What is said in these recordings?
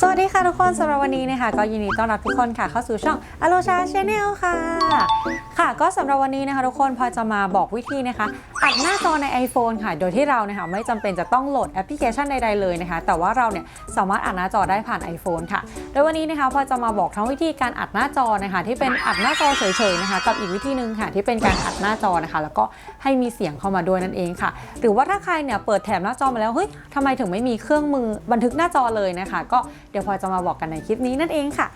สวัสดีค่ะทุกคนสำหรับวันนี้นะคะก็ยินดีต้อนรับทุกคนค่ะเข้าสู่ช่องอโลชาชาแนลค่ะ ค่ะก็สำหรับวันนี้นะคะทุกคนพอจะมาบอกวิธีนะคะ อัดหน้าจอใน iPhone ค่ะ โดยที่เรานะคะไม่จำเป็นจะต้องโหลดแอปพลิเคชันใดๆเลยนะคะ แต่ว่าเราเนี่ยสามารถอัดหน้าจอได้ผ่าน iPhone ค่ะ โดยวันนี้นะคะพอจะมาบอกทั้งวิธีการอัดหน้าจอนะคะ ที่เป็นอัดหน้าจอเฉยๆนะคะ กับอีกวิธีหนึ่งค่ะ ที่เป็นการอัดหน้าจอนะคะ แล้วก็ให้มีเสียงเข้ามาด้วยนั่นเองค่ะ หรือว่าถ้าใครเนี่ยเปิดแถบหน้าจอมาแล้วเฮ้ยทำไมถึงไม่มีเครื่องมือบันทึกหน้าจอเลยนะคะ ก็เดี๋ยวพอจะมาบอกกันในคลิปนี้นั่นเองค่ะ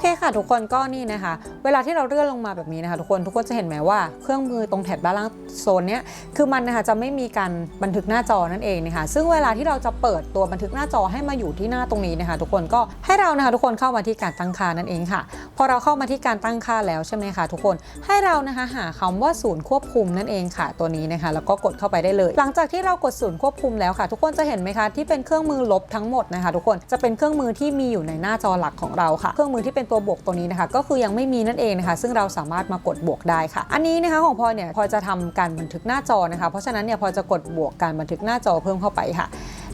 เคค่ะ ทุกคนก็นี่นะคะ เวลาที่เราเลื่อนลงมาแบบนี้นะคะทุกคนทุกคนจะเห็นไหมว่าเครื่องมือตรงแถบด้านล่างโซนเนี้ยคือมันนะคะจะไม่มีการบันทึกหน้าจอนั่นเองนะคะซึ่งเวลาที่เราจะเปิดตัวบันทึกหน้าจอให้มาอยู่ที่หน้าตรงนี้นะคะ ทุกคนก็ให้เรานะคะทุกคนเข้ามาที่การตั้งค่านั่นเองค่ะ พอเราเข้ามาที่การตั้งค่าแล้วใช่ไหมคะทุกคนให้เรานะคะหาคำว่าศูนย์ควบคุมนั่นเองค่ะ ตัวนี้นะคะ แล้วก็กดเข้าไปได้เลย หลังจากที่เรากดศูนย์ควบคุมแล้วค่ะ ทุกคนจะเห็นไหมคะที่เป็นเครื่องมือลบทั้งหมดนะคะ ทุกคนจะเป็นเครื่องมือที่มีอยู่ในหน้าจอหลักของเราค่ะ เครื่องมือที่เป็นตัวบวกตัวนี้นะคะ ก็คือยังไม่มีนั่นเองนะคะ ซึ่งเราสามารถมากดบวกได้ค่ะ อันนี้นะคะของพลอยเนี่ยพลอยจะทำการบันทึกหน้าจอนะคะ เพราะฉะนั้นเนี่ยพลอยจะกดบวกการบันทึกหน้าจอเพิ่มเข้าไปค่ะ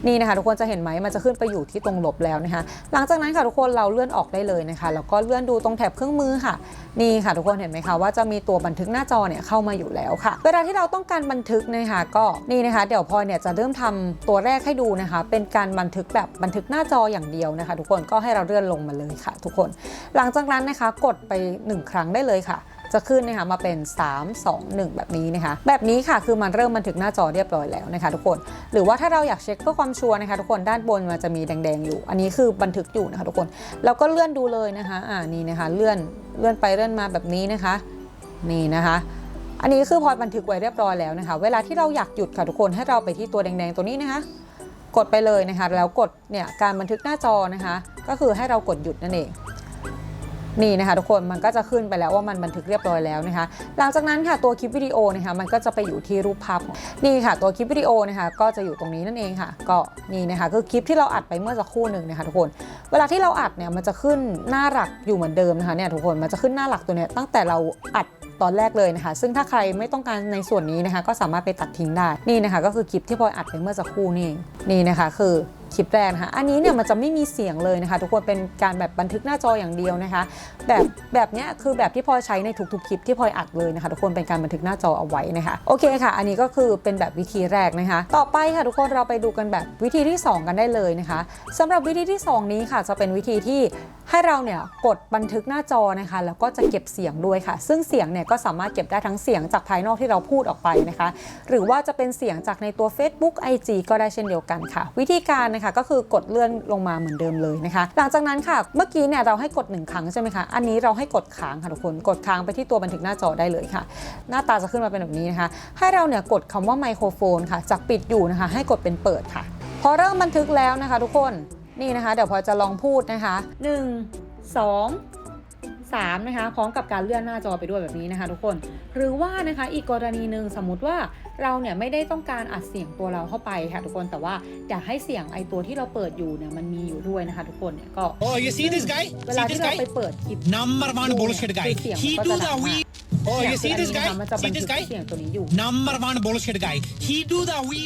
นี่นะคะทุกคนจะเห็นไหมมันจะขึ้นไปอยู่ที่ตรงลบแล้วนะคะหลังจากนั้นค่ะทุกคนเราเลื่อนออกได้เลยนะคะแล้วก็เลื่อนดูตรงแถบเครื่องมือค่ะ นี่ค่ะทุกคนเห็นไหมคะว่าจะมีตัวบันทึกหน้าจอเนี่ยเข้ามาอยู่แล้วค่ะ เวลาที่เราต้องการบันทึกนะคะก็นี่นะคะเดี๋ยวพลอยเนี่ยจะเริ่มทำตัวแรกให้ดูนะคะ เป็นการบันทึกแบบบันทึกหน้าจออย่างเดียวนะคะ ทุกคนก็ให้เราเลื่อนลงมาเลยค่ะ ทุกคน หลังจากนั้นนะคะกดไป 1 ครั้งได้เลยค่ะ จะขึ้นนะคะมาเป็น 3 2 1 แบบนี้นะคะ แบบนี้ค่ะคือมันเริ่มบันทึกหน้าจอเรียบร้อยแล้วนะคะทุกคน หรือว่าถ้าเราอยากเช็คเพื่อความชัวร์นะคะทุกคนด้านบนมันจะมีแดงๆอยู่ อันนี้คือบันทึกอยู่นะคะทุกคนแล้วก็เลื่อนดูเลยนะคะอ่านี่นะคะเลื่อนเลื่อนไปเลื่อนมาแบบนี้นะคะ นี่นะคะอันนี้คือพอบันทึกไว้เรียบร้อยแล้วนะคะ เวลาที่เราอยากหยุดค่ะทุกคนให้เราไปที่ตัวแดงๆตัวนี้นะคะ กดไปเลยนะคะ แล้วกดเนี่ยการบันทึกหน้าจอนะคะ ก็คือให้เรากดหยุดนั่นเอง นี่นะคะทุกคนมันก็จะขึ้นไปแล้วว่ามันบันทึกเรียบร้อยแล้วนะคะหลังจากนั้นค่ะตัวคลิปวิดีโอนะคะมันก็จะไปอยู่ที่รูปภาพนี่ค่ะ ตัวคลิปวิดีโอนะคะก็จะอยู่ตรงนี้นั่นเองค่ะ ก็นี่นะคะคือคลิปที่เราอัดไปเมื่อสักครู่หนึ่งนะคะทุกคน เวลาที่เราอัดเนี่ยมันจะขึ้นหน้าหลักอยู่เหมือนเดิมนะคะเนี่ยทุกคนมันจะขึ้นหน้าหลักตัวเนี้ยตั้งแต่เราอัดตอนแรกเลยนะคะ ซึ่งถ้าใครไม่ต้องการในส่วนนี้นะคะ ก็สามารถไปตัดทิ้งได้นี่นะคะ ก็คือคลิปที่พลอยอัดไปเมื่อสักครู่นี่นี่นะคะ คือ คลิปแรกนะคะ อันนี้เนี่ยมันจะไม่มีเสียงเลยนะคะ ทุกคนเป็นการแบบบันทึกหน้าจออย่างเดียวนะคะ แบบแบบเนี้ยคือแบบที่พลอยใช้ในทุกๆคลิปที่พลอยอัดเลยนะคะ ทุกคนเป็นการบันทึกหน้าจอเอาไว้นะคะโอเคค่ะ อันนี้ก็คือเป็นแบบวิธีแรกนะคะ ต่อไปค่ะทุกคนเราไปดูกันแบบวิธีที่ 2 กันได้เลยนะคะสำหรับวิธีที่ 2 นี้ค่ะจะเป็นวิธีที่ ให้เราเนี่ยกดบันทึกหน้าจอนะคะ แล้วก็จะเก็บเสียงด้วยค่ะ ซึ่งเสียงเนี่ยก็สามารถเก็บได้ทั้งเสียงจากภายนอกที่เราพูดออกไปนะคะ หรือว่าจะเป็นเสียงจากในตัว Facebook IG ก็ได้เช่นเดียวกันค่ะ วิธีการนะคะก็คือกดเลื่อนลงมาเหมือนเดิมเลยนะคะ หลังจากนั้นค่ะ เมื่อกี้เนี่ยเราให้กด 1 ครั้งใช่ไหมคะอันนี้เราให้กดค้างค่ะทุกคนกดค้างไปที่ตัวบันทึกหน้าจอได้เลยค่ะ หน้าตาจะขึ้นมาเป็นแบบนี้นะคะ ให้เราเนี่ยกดคำว่าไมโครโฟนค่ะจากปิดอยู่นะคะ ให้กดเป็นเปิดค่ะ พอเริ่มบันทึกแล้วนะคะ ทุกคน นี่นะคะเดี๋ยวพลอยจะลองพูดนะคะ 1 2 3นะคะพร้อมกับการเลื่อนหน้าจอไปด้วยแบบนี้นะคะ ทุกคนหรือว่านะคะอีกกรณีหนึ่งสมมุติว่าเราเนี่ยไม่ได้ต้องการอัดเสียงตัวเราเข้าไปค่ะทุกคนแต่ว่าอยากให้เสียงไอตัวที่เราเปิดอยู่เนี่ยมันมีอยู่ด้วยนะคะ ทุกคนเนี่ยก็ Oh, you see this guy? เวลา See ที่ this เรา guy? ไปเปิดคลิป Number one วิดีโอ bullshit เนี่ย guy. คือเสียง He มัน do ก็จะ the ดัง we. มาก Oh, เนี่ย you see คือ this อันนี้ guy? นะคะมันจะบัน See ทึ this ก guy? เสียงตัวนี้อยู่ Number one bullshit guy. He do the we.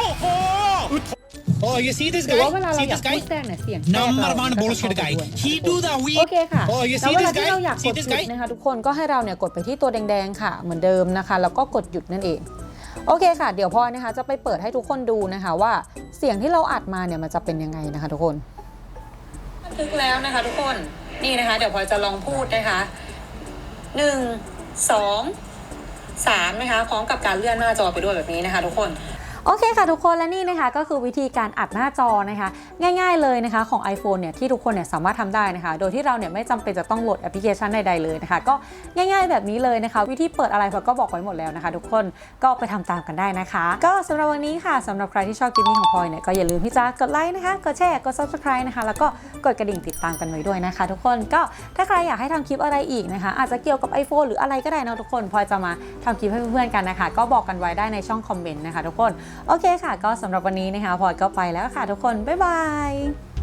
Oh, oh. Oh, you see this หรือ guy? ว่าเวลาเรา See อยาก this พู guy? ดแทรกเนี่ยเสียงแทรกเรา Number มัน one ก็จะ bullshit เข้าไป guy. ด้วย He do the we. โอเคค่ะ Oh, you แล้ว see เวลา this ที่เราอยาก guy? ก See ดห this ยุด guy? นะคะทุกคนก็ให้เราเนี่ยกดไปที่ตัวแดงๆค่ะ เหมือนเดิมนะคะ แล้วก็กดหยุดนั่นเอง โอเคค่ะ เดี๋ยวพลอยนะคะ จะไปเปิดให้ทุกคนดูนะคะว่าเสียงที่เราอัดมาเนี่ยมันจะเป็นยังไงนะคะทุกคน บันทึกแล้วนะคะ ทุกคนนี่นะคะ เดี๋ยวพลอยจะลองพูดนะคะหนึ่งสองสามนะคะพร้อมกับการเลื่อนหน้าจอไปด้วยแบบนี้นะคะ ทุกคน โอเคค่ะทุกคนและนี่นะคะก็คือวิธีการอัดหน้าจอนะคะ ง่ายๆเลยนะคะของ iPhone เนี่ยที่ทุกคนเนี่ยสามารถทำได้นะคะ โดยที่เราเนี่ยไม่จำเป็นจะต้องโหลดแอปพลิเคชันใดๆเลยนะคะ ก็ง่ายๆแบบนี้เลยนะคะ วิธีเปิดอะไรเราก็บอกไว้หมดแล้วนะคะ ทุกคนก็ไปทำตามกันได้นะคะ ก็สำหรับวันนี้ค่ะสำหรับใครที่ชอบคลิปนี้ของพลอยเนี่ยก็อย่าลืมที่จะกดไลค์นะคะกดแชร์กด subscribe นะคะ แล้วก็กดกระดิ่งติดตามกันไว้ด้วยนะคะ ทุกคนก็ถ้าใครอยากให้ทำคลิปอะไรอีกนะคะ อาจจะเกี่ยวกับ iPhone หรืออะไรก็ได้นะทุกคนพลอยจะมาทำคลิปให้เพื่อนๆกันนะคะ ก็บอกกันไว้ได้ในช่องคอมเมนต์นะคะทุกคนโอเคค่ะ ก็สำหรับวันนี้นะคะพลอยก็ไปแล้วค่ะทุกคน บ๊ายบาย